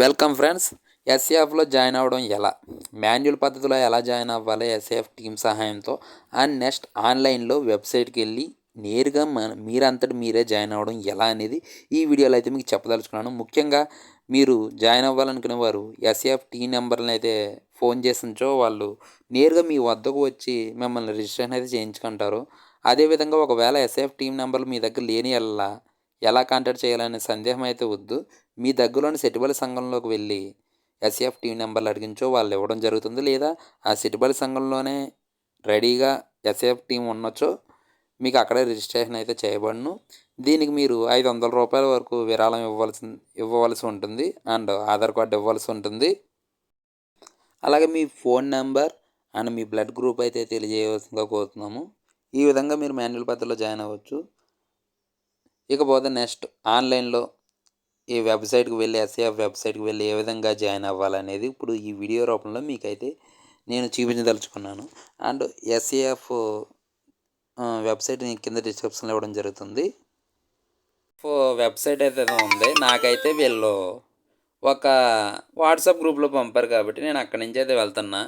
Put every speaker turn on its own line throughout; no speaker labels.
Welcome friends. ఎస్ఏఎఫ్లో join అవ్వడం ఎలా? Manual పద్ధతిలో ఎలా జాయిన్ అవ్వాలి? ఎస్ఏఎఫ్ టీం సహాయంతో. అండ్ నెక్స్ట్ ఆన్లైన్లో వెబ్సైట్కి వెళ్ళి నేరుగా మన మీరంతటి మీరే జాయిన్ అవ్వడం ఎలా అనేది ఈ వీడియోలో అయితే మీకు చెప్పదలుచుకున్నాను. ముఖ్యంగా మీరు జాయిన్ అవ్వాలనుకునే వారు ఎస్ఏఎఫ్ టీ నెంబర్ని అయితే ఫోన్ చేసించో వాళ్ళు నేరుగా మీ వద్దకు వచ్చి మిమ్మల్ని రిజిస్ట్రేషన్ అయితే చేయించుకుంటారు. అదేవిధంగా ఒకవేళ ఎస్ఏఎఫ్ టీం నెంబర్లు మీ దగ్గర లేని ఎలా ఎలా కాంటాక్ట్ చేయాలనే సందేహం అయితే వద్దు. మీ దగ్గరలోని సెటిబల్ సంఘంలోకి వెళ్ళి ఎస్ఎఫ్ టీం నెంబర్లు అడిగించో వాళ్ళు ఇవ్వడం జరుగుతుంది. లేదా ఆ సెటిబల్ సంఘంలోనే రెడీగా ఎస్ఎఫ్ టీం ఉండొచ్చో మీకు అక్కడే రిజిస్ట్రేషన్ అయితే చేయబడును. దీనికి మీరు ఐదు వందల రూపాయల వరకు విరాళం ఇవ్వవలసి ఇవ్వవలసి ఉంటుంది. అండ్ ఆధార్ కార్డు ఇవ్వాల్సి ఉంటుంది. అలాగే మీ ఫోన్ నెంబర్ అండ్ మీ బ్లడ్ గ్రూప్ అయితే తెలియజేయవలసిందిగా కోరుతున్నాము. ఈ విధంగా మీరు మాన్యువల్ పద్ధతిలో జాయిన్ అవ్వచ్చు. ఇకపోతే నెక్స్ట్ ఆన్లైన్లో ఈ వెబ్సైట్కి వెళ్ళి ఎస్ఏఎఫ్ వెబ్సైట్కి వెళ్ళి ఏ విధంగా జాయిన్ అవ్వాలనేది ఇప్పుడు ఈ వీడియో రూపంలో మీకైతే నేను చూపించదలుచుకున్నాను. అండ్ ఎస్ఏఎఫ్ వెబ్సైట్ కింద డిస్క్రిప్షన్లో ఇవ్వడం జరుగుతుంది. వెబ్సైట్ అయితే ఉంది. నాకైతే వీళ్ళు ఒక వాట్సాప్ గ్రూప్లో పంపారు కాబట్టి నేను అక్కడి నుంచి అయితే వెళ్తున్నా.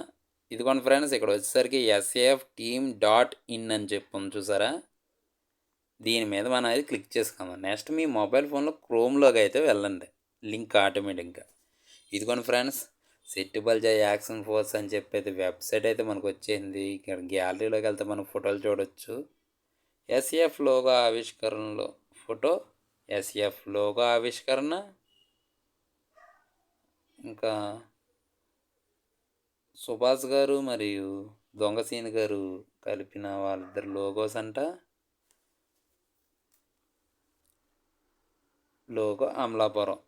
ఇదిగోండి ఫ్రెండ్స్ ఇక్కడ వచ్చేసరికి ఎస్ఏఎఫ్ టీమ్ డాట్ ఇన్ అని చెప్పి చూసారా? దీని మీద మనం అయితే క్లిక్ చేసుకుందాం నెక్స్ట్ మీ మొబైల్ ఫోన్లో క్రోమ్లోకి అయితే వెళ్ళండి. లింక్ ఆటోమేటిక్గా. ఇదిగోండి ఫ్రెండ్స్ సెట్టిబల్ జై యాక్షన్ ఫోర్స్ అని చెప్పేది వెబ్సైట్ అయితే మనకు వచ్చేసింది. ఇక్కడ గ్యాలరీలోకి వెళ్తే మనం ఫోటోలు చూడొచ్చు. ఎస్ఎఫ్ లోగో ఆవిష్కరణలో ఫోటో ఎస్ఎఫ్ లోగో ఆవిష్కరణ ఇంకా సుభాష్ గారు మరియు దొంగసీని గారు కలిపిన వాళ్ళిద్దరు లోగోస్ అంట. లోగో అమలాపురం.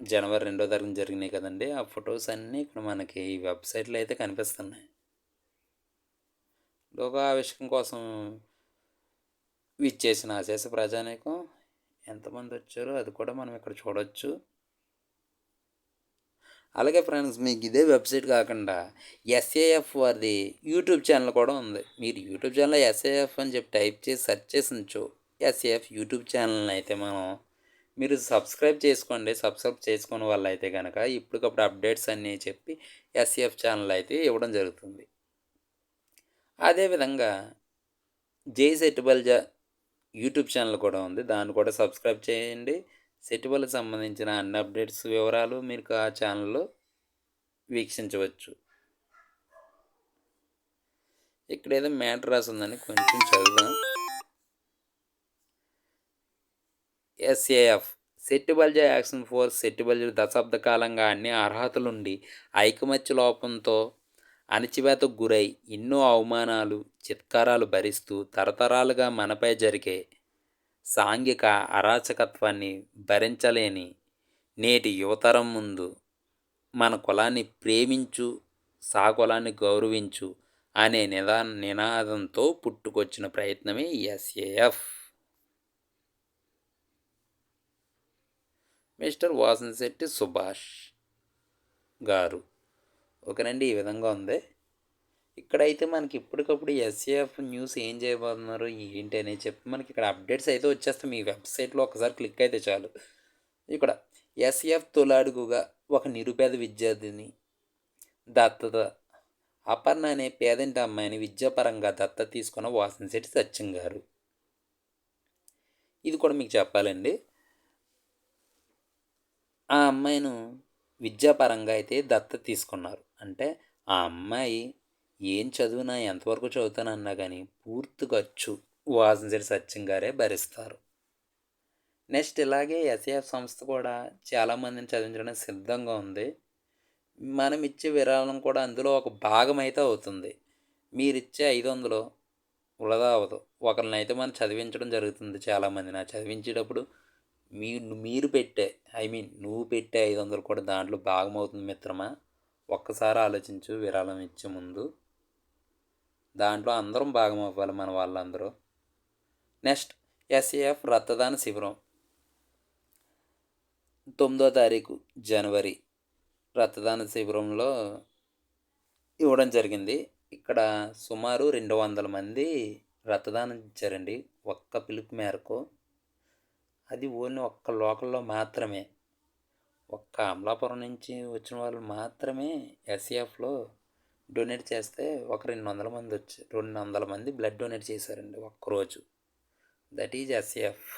జనవరి రెండో తారీఖున జరిగినాయి కదండి. ఆ ఫొటోస్ అన్నీ ఇక్కడ మనకి ఈ వెబ్సైట్లో అయితే కనిపిస్తున్నాయి. లోగో ఆవిష్కరణ కోసం విచ్చేసిన అశేష ప్రజానీకం. ఎంతమంది వచ్చారో అది కూడా మనం ఇక్కడ చూడవచ్చు అలాగే ఫ్రెండ్స్ మీకు ఇదే వెబ్సైట్ కాకుండా ఎస్ఏఎఫ్ వారిది యూట్యూబ్ ఛానల్ కూడా ఉంది. మీరు యూట్యూబ్ ఛానల్ ఎస్ఏఎఫ్ అని చెప్పి టైప్ చేసి సెర్చ్ చేసి ఉంచు. ఎస్ఏఎఫ్ యూట్యూబ్ ఛానల్ని అయితే మనం మీరు సబ్స్క్రైబ్ చేసుకోండి. సబ్స్క్రైబ్ చేసుకున్న వాళ్ళు అయితే కనుక ఇప్పటికప్పుడు అప్డేట్స్ అన్నీ చెప్పి ఎస్సిఎఫ్ ఛానల్ అయితే ఇవ్వడం జరుగుతుంది. అదేవిధంగా జై సెట్టిబల్జ యూట్యూబ్ ఛానల్ కూడా ఉంది. దాన్ని కూడా సబ్స్క్రైబ్ చేయండి. సెట్బల్కి సంబంధించిన అన్ని అప్డేట్స్ వివరాలు మీరు ఆ ఛానల్లో వీక్షించవచ్చు. ఇక్కడ ఏదో మ్యాటర్ రాసి ఉందని కొంచెం చదువుదాం. ఎస్ఏఎఫ్ సెట్టిబల్జ యాక్షన్ ఫోర్స్ సెట్టిబల్జ దశాబ్ద కాలంగా అన్ని అర్హతలుండి ఐకమత్య లోపంతో అణచివేతకు గురై ఎన్నో అవమానాలు చిత్కారాలు భరిస్తూ తరతరాలుగా మనపై జరిగే సాంఘిక అరాచకత్వాన్ని భరించలేని నేటి యువతరం ముందు మన కులాన్ని ప్రేమించు సాకులాన్ని గౌరవించు అనే నిదా నినాదంతో పుట్టుకొచ్చిన ప్రయత్నమే ఎస్ఏఎఫ్ మిస్టర్ వాసన్శెట్టి సుభాష్ గారు. ఓకేనండి ఈ విధంగా ఉంది. ఇక్కడైతే మనకి ఇప్పటికప్పుడు ఎస్ఏఎఫ్ న్యూస్ ఏం చేయబోతున్నారు ఏంటి అని చెప్పి మనకి ఇక్కడ అప్డేట్స్ అయితే వచ్చేస్తాయి. మీ వెబ్సైట్లో ఒకసారి క్లిక్ అయితే చాలు. ఇక్కడ ఎస్ఏఎఫ్ తొలాడుగుగా ఒక నిరుపేద విద్యార్థిని దత్తత అపర్ణ అనే పేదంటి అమ్మాయిని విద్యాపరంగా దత్త తీసుకున్న వాసనశెట్టి సత్యం గారు. ఇది కూడా మీకు చెప్పాలండి. ఆ అమ్మాయిను విద్యాపరంగా అయితే దత్త తీసుకున్నారు. అంటే ఆ అమ్మాయి ఏం చదువునా ఎంతవరకు చదువుతానన్నా కానీ పూర్తి ఖర్చు వాసంజరి సత్యం గారే భరిస్తారు. నెక్స్ట్ ఇలాగే ఎస్ఏఎఫ్ సంస్థ కూడా చాలామందిని చదివించడానికి సిద్ధంగా ఉంది. మనం ఇచ్చే విరాళం కూడా అందులో ఒక భాగం అయితే అవుతుంది. మీరిచ్చే ఐదు వందలు వృధా అవ్వదు. ఒకరిని అయితే మనం చదివించడం జరుగుతుంది చాలామంది నా చదివించేటప్పుడు మీ మీరు పెట్టే ఐ మీన్ నువ్వు పెట్టే ఐదు వందలు కూడా దాంట్లో భాగమవుతుంది మిత్రమా? ఒక్కసారి ఆలోచించు విరాళం ఇచ్చే ముందు. దాంట్లో అందరం భాగం అవ్వాలి మన వాళ్ళందరూ. నెక్స్ట్ ఎస్ఏఎఫ్ రక్తదాన శిబిరం. తొమ్మిదో తారీఖు జనవరి. రక్తదాన శిబిరంలో ఇవ్వడం జరిగింది. ఇక్కడ సుమారు రెండు వందల మంది రక్తదానం ఇచ్చారండి ఒక్క పిలుపు మేరకు. అది ఓన్లీ ఒక్క లోకల్లో మాత్రమే. ఒక్క అమలాపురం నుంచి వచ్చిన వాళ్ళు మాత్రమే ఎస్ఏఎఫ్లో డొనేట్ చేస్తే ఒక రెండు వందల మంది వచ్చి రెండు వందల మంది బ్లడ్ డొనేట్ చేశారండి ఒక్కరోజు. That is SAF.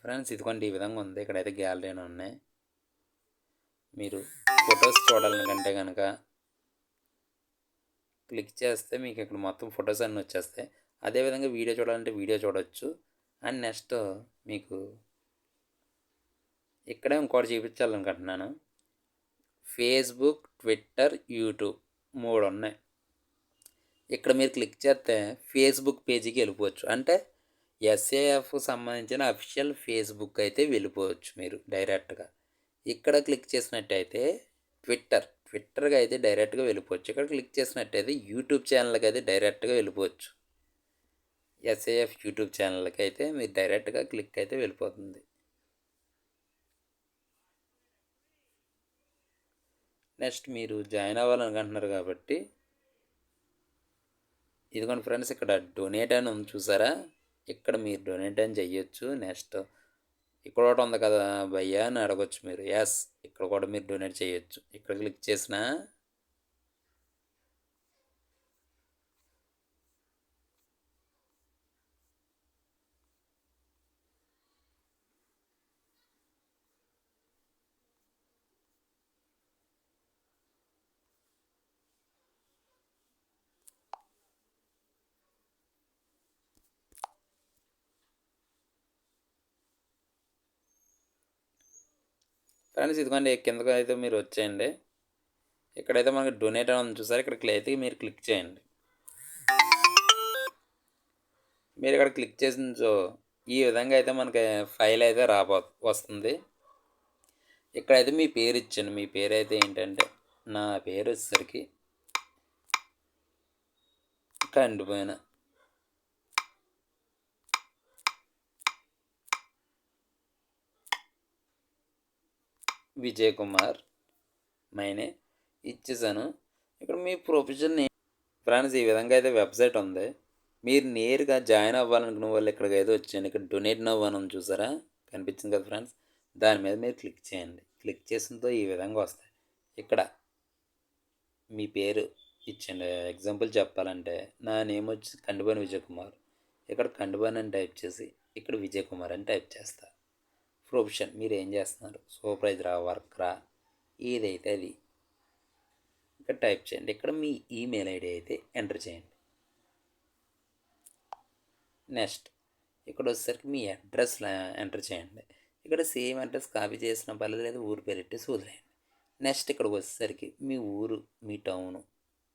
ఫ్రెండ్స్ ఇదిగోండి ఈ విధంగా ఉంది. ఇక్కడైతే గ్యాలరీ అని ఉన్నాయి. మీరు ఫొటోస్ చూడాలనుకంటే కనుక క్లిక్ చేస్తే మీకు ఇక్కడ మొత్తం ఫొటోస్ అన్నీ వచ్చేస్తాయి. అదేవిధంగా వీడియో చూడాలంటే వీడియో చూడవచ్చు అండ్ నెక్స్ట్ మీకు ఇక్కడే ఇంకోటి చూపించాలనుకుంటున్నాను. ఫేస్బుక్ ట్విట్టర్ యూట్యూబ్ మూడు ఉన్నాయి. ఇక్కడ మీరు క్లిక్ చేస్తే ఫేస్బుక్ పేజీకి వెళ్ళిపోవచ్చు. అంటే ఎస్ఏఎఫ్ సంబంధించిన అఫీషియల్ ఫేస్బుక్ అయితే వెళ్ళిపోవచ్చు మీరు డైరెక్ట్గా ఇక్కడ క్లిక్ చేసినట్టయితే ట్విట్టర్ ట్విట్టర్గా అయితే డైరెక్ట్గా వెళ్ళిపోవచ్చు. ఇక్కడ క్లిక్ చేసినట్టయితే యూట్యూబ్ ఛానల్కి అయితే డైరెక్ట్గా వెళ్ళిపోవచ్చు. ఎస్ఏఎఫ్ యూట్యూబ్ ఛానల్కి అయితే మీరు డైరెక్ట్గా క్లిక్ అయితే వెళ్ళిపోతుంది. నెక్స్ట్ మీరు జాయిన్ అవ్వాలనుకుంటున్నారు కాబట్టి ఇదిగోండి ఫ్రెండ్స్ ఇక్కడ డొనేట్ అని ఉంది చూసారా? ఇక్కడ మీరు డొనేట్ అని చెయ్యొచ్చు. నెక్స్ట్ ఇక్కడ ఒకటి ఉంది కదా భయ్యా అని అడగొచ్చు మీరు. ఎస్ ఇక్కడ కూడా మీరు డొనేట్ చేయొచ్చు ఇక్కడ క్లిక్ చేసినా ఫ్రెండ్స్ ఇదిగోండి కిందకు అయితే మీరు వచ్చేయండి. ఇక్కడైతే మనకి డొనేట్ అని చూసారు? ఇక్కడ అయితే మీరు క్లిక్ చేయండి. మీరు ఇక్కడ క్లిక్ చేసిన చో ఈ విధంగా అయితే మనకి ఫైల్ అయితే రాబో వస్తుంది. ఇక్కడైతే మీ పేరు ఇచ్చాను మీ పేరు అయితే ఏంటంటే నా పేరు వచ్చేసరికి కండిపోయినా విజయ్ కుమార్ మైనే ఇచ్చేసాను ఇక్కడ మీ ప్రొఫెషన్ ఫ్రెండ్స్ ఈ విధంగా అయితే వెబ్సైట్ ఉంది. మీరు నేరుగా జాయిన్ అవ్వాలనుకున్న వాళ్ళు ఇక్కడికి అయితే వచ్చాను ఇక్కడ డొనేట్ అవ్వాలని చూసారా? కనిపించింది కదా ఫ్రెండ్స్? దాని మీద మీరు క్లిక్ చేయండి. క్లిక్ చేసినతో ఈ విధంగా వస్తాయి. ఇక్కడ మీ పేరు ఇచ్చండి ఎగ్జాంపుల్ చెప్పాలంటే నా నేమ్ వచ్చి కండిపోయిన విజయ్ కుమార్ ఇక్కడ కండిపోయిన అని టైప్ చేసి ఇక్కడ విజయ్ కుమార్ అని టైప్ చేస్తా. ప్రొఫెషన్. మీరు ఏం చేస్తున్నారు? సూపర్వైజరా వర్కరా ఏదైతే అది ఇక్కడ టైప్ చేయండి. ఇక్కడ మీ ఈమెయిల్ ఐడి అయితే ఎంటర్ చేయండి. నెక్స్ట్ ఇక్కడ వచ్చేసరికి మీ అడ్రస్ ఎంటర్ చేయండి. ఇక్కడ సేమ్ అడ్రస్ కాపీ చేసిన పర్లేదు లేదా ఊరు పేరు పెట్టేసి వదిలేయండి నెక్స్ట్ ఇక్కడికి వచ్చేసరికి మీ ఊరు మీ టౌను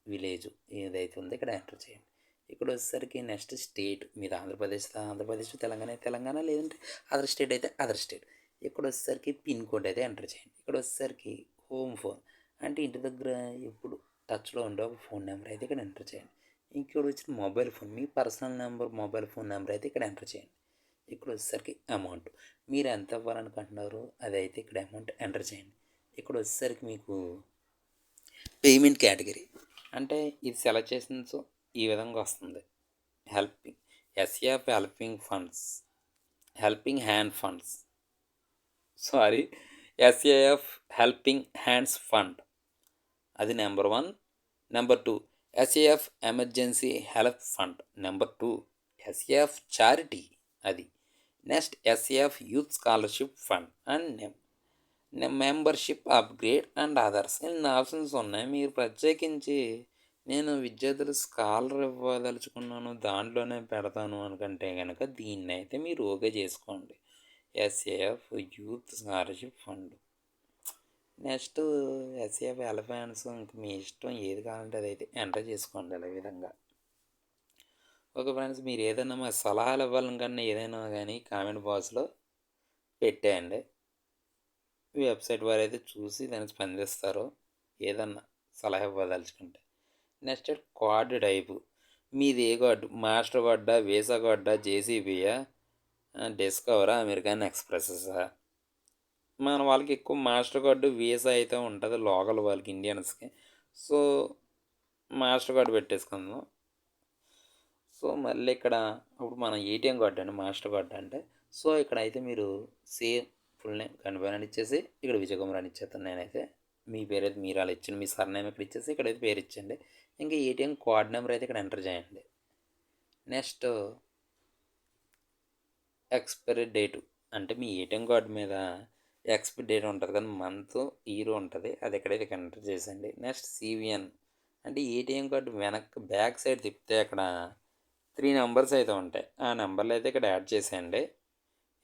విలేజ్ ఏదైతే ఉందో ఇక్కడ ఎంటర్ చేయండి. ఇక్కడ వచ్చేసరికి నెక్స్ట్ స్టేట్ మీద ఆంధ్రప్రదేశ్ ఆంధ్రప్రదేశ్ తెలంగాణ తెలంగాణ లేదంటే అదర్ స్టేట్ అయితే అదర్ స్టేట్. ఇక్కడ వచ్చేసరికి పిన్ కోడ్ అయితే ఎంటర్ చేయండి. ఇక్కడ వచ్చేసరికి హోమ్ ఫోన్. అంటే ఇంటి దగ్గర ఎప్పుడు టచ్లో ఉండే ఒక ఫోన్ నెంబర్ అయితే ఇక్కడ ఎంటర్ చేయండి. ఇక్కడ వచ్చిన మొబైల్ ఫోన్ మీ personal number mobile phone number అయితే ఇక్కడ ఎంటర్ చేయండి. ఇక్కడ వచ్చేసరికి అమౌంట్. మీరు ఎంత ఇవ్వాలనుకుంటున్నారో అయితే ఇక్కడ అమౌంట్ ఎంటర్ చేయండి. ఇక్కడ వచ్చేసరికి మీకు పేమెంట్ కేటగిరీ. అంటే ఇది సెలెక్ట్ చేసిన సో ఈ విధంగా వస్తుంది. Helping S A F helping funds helping hand funds sorry S A F helping hands fund అది number one number two S A F emergency help fund number two S A F charity అది. Next S A F youth scholarship fund and membership upgrade and others ఇన్ని options ఉన్నాయి. మీరు ప్రత్యేకించి నేను విద్యార్థులు scholar ఇవ్వదలుచుకున్నాను దాంట్లోనే పెడతాను అనుకంటే కనుక దీన్ని అయితే మీరు ఓకే చేసుకోండి. S A F youth scholarship fund. Next S A F ఎలఫాన్స్ ఇంక మీ ఇష్టం ఏది కావాలంటే అదైతే ఎంటర్ చేసుకోండి అలా విధంగా. ఓకే ఫ్రెండ్స్ మీరు ఏదైనా మా సలహాలు ఇవ్వాలనుకన్నా ఏదైనా కానీ కామెంట్ బాక్స్లో పెట్టేయండి. వెబ్సైట్ వారు అయితే చూసి దానికి స్పందిస్తారు. ఏదన్నా సలహా ఇవ్వదలుచుకుంటే. Next card type. మీది ఏ కార్డు మాస్టర్ కార్డా వీసా కార్డా జేసీబీయా? డిస్కవరా? అమెరికన్ ఎక్స్ప్రెసెసా? మన వాళ్ళకి ఎక్కువ మాస్టర్ కార్డు వీసా అయితే ఉంటుంది లోకల్ వాళ్ళకి ఇండియన్స్కి. సో మాస్టర్ కార్డు పెట్టేసుకుందాం. సో మళ్ళీ ఇక్కడ ఇప్పుడు మన ఏటీఎం కార్డు అండి మాస్టర్ కార్డు అంటే. సో ఇక్కడ అయితే మీరు సేమ్ ఫుల్ నేమ్ కనిపోయిన ఇచ్చేసి ఇక్కడ విజయకుమార్ అని ఇచ్చేస్తాను నేనైతే. మీ పేరు అయితే మీరు అలా ఇచ్చిన మీ సర్నేమ్ ఇక్కడ ఇచ్చేసి ఇక్కడైతే పేరు ఇచ్చండి ఇంకా ఏటీఎం కార్డ్ నెంబర్ అయితే ఇక్కడ ఎంటర్ చేయండి. Next expiry date. అంటే మీ ఏటీఎం కార్డు మీద ఎక్స్పైరీ డేట్ ఉంటుంది కదా మంత్ ఇయర్ ఉంటుంది అది ఎక్కడైతే ఎంటర్ చేసండి నెక్స్ట్ సివిఎన్. అంటే ఏటీఎం కార్డు వెనక్కి బ్యాక్ సైడ్ తిప్పితే అక్కడ త్రీ నెంబర్స్ అయితే ఉంటాయి. ఆ నెంబర్లు అయితే ఇక్కడ యాడ్ చేసేయండి.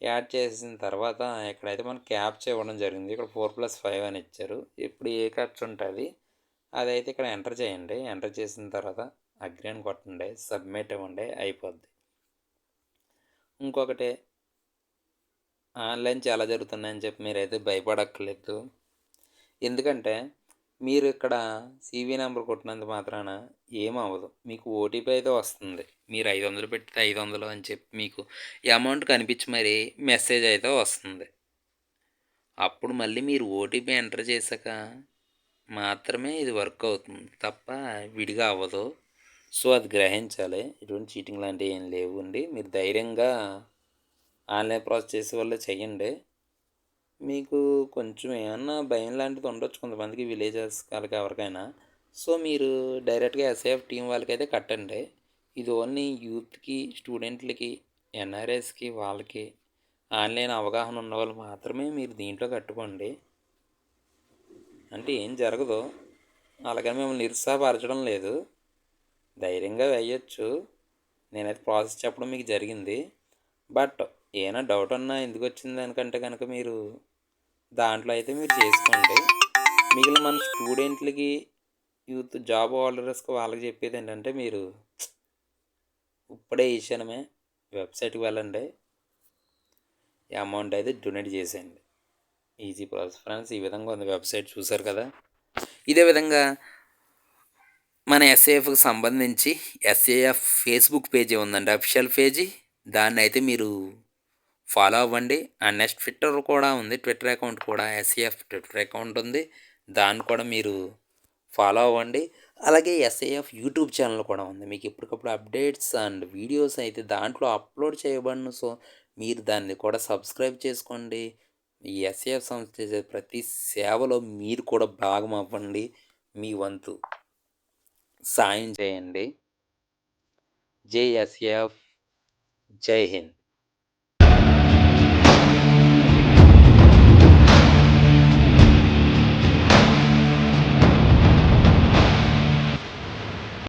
యాడ్ చేసిన తర్వాత ఇక్కడైతే మనం క్యాప్చర్ ఇవ్వడం జరిగింది ఇక్కడ ఫోర్ ప్లస్ ఫైవ్ అని ఇచ్చారు. ఇప్పుడు ఏ ఖర్చు ఉంటుంది? అదైతే ఇక్కడ ఎంటర్ చేయండి. ఎంటర్ చేసిన తర్వాత అగ్రి అని కొట్టండి. సబ్మిట్ ఇవ్వండి. అయిపోద్ది. ఇంకొకటి ఆన్లైన్ చాలా జరుగుతున్నాయని చెప్పి మీరైతే భయపడక్కర్లేదు. ఎందుకంటే మీరు ఇక్కడ సీవీ నెంబర్ కొట్టినంత మాత్రాన ఏమవ్వదు. మీకు ఓటీపీ అయితే వస్తుంది. మీరు ఐదు వందలు పెడితే ఐదు వందలు అని చెప్పి మీకు అమౌంట్ కనిపించి మరి మెసేజ్ అయితే వస్తుంది. అప్పుడు మళ్ళీ మీరు ఓటీపీ ఎంటర్ చేశాక మాత్రమే ఇది వర్క్ అవుతుంది. తప్ప విడిగా అవ్వదు. సో అది గ్రహించాలి. ఎటువంటి చీటింగ్ లాంటివి ఏం లేవు అండి మీరు ధైర్యంగా ఆన్లైన్ ప్రాసెస్ చేసే వాళ్ళు చెయ్యండి మీకు కొంచెం ఏమన్నా భయం లాంటిది ఉండొచ్చు కొంతమందికి విలేజెస్ వాళ్ళకి ఎవరికైనా. సో మీరు డైరెక్ట్గా ఎస్ఏఎఫ్ టీం వాళ్ళకైతే కట్టండి. ఇది ఓన్లీ యూత్కి స్టూడెంట్లకి ఎన్ఆర్ఎస్కి వాళ్ళకి ఆన్లైన్ అవగాహన ఉన్న వాళ్ళు మాత్రమే మీరు దీంట్లో కట్టుకోండి. అంటే ఏం జరగదు. అలాగని మిమ్మల్ని నిరుత్సాహపరచడం లేదు. ధైర్యంగా వేయచ్చు. నేనైతే ప్రాసెస్ చెప్పడం మీకు జరిగింది. బట్ ఏమైనా డౌట్ ఉన్నా ఎందుకు వచ్చింది దానికంటే కనుక మీరు దాంట్లో అయితే మీరు చేసుకోండి. మిగిలిన మన స్టూడెంట్లకి యూత్ జాబ్ హోల్డర్స్కి వాళ్ళకి చెప్పేది ఏంటంటే మీరు ఇప్పుడే ఇచ్చానమే వెబ్సైట్కి వెళ్ళండి. ఈ అమౌంట్ అయితే డొనేట్ చేసేయండి. ఈజీ ప్రాసెస్ ఫ్రెండ్స్ ఈ విధంగా ఉంది వెబ్సైట్ చూసారు కదా? ఇదే విధంగా మన ఎస్ఏఎఫ్కి సంబంధించి S A F Facebook page ఉందండి. అఫిషియల్ పేజీ దాన్ని అయితే మీరు ఫాలో అవ్వండి. అండ్ నెక్స్ట్ ట్విట్టర్ కూడా ఉంది. ట్విట్టర్ అకౌంట్ కూడా ఎస్ఏఎఫ్ ట్విట్టర్ అకౌంట్ ఉంది. దాన్ని కూడా మీరు ఫాలో అవ్వండి. అలాగే ఎస్ఏఎఫ్ యూట్యూబ్ ఛానల్ కూడా ఉంది. మీకు ఎప్పటికప్పుడు అప్డేట్స్ అండ్ వీడియోస్ అయితే దాంట్లో అప్లోడ్ చేయబడిన. సో మీరు దాన్ని కూడా సబ్స్క్రైబ్ చేసుకోండి. ఈ ఎస్ఏఎఫ్ సంస్థ చేసే ప్రతి సేవలో మీరు కూడా భాగం అవ్వండి. మీ వంతు సాయం చేయండి. జేఎస్ఏఎఫ్ ఎస్ఏఎఫ్ జై హింద్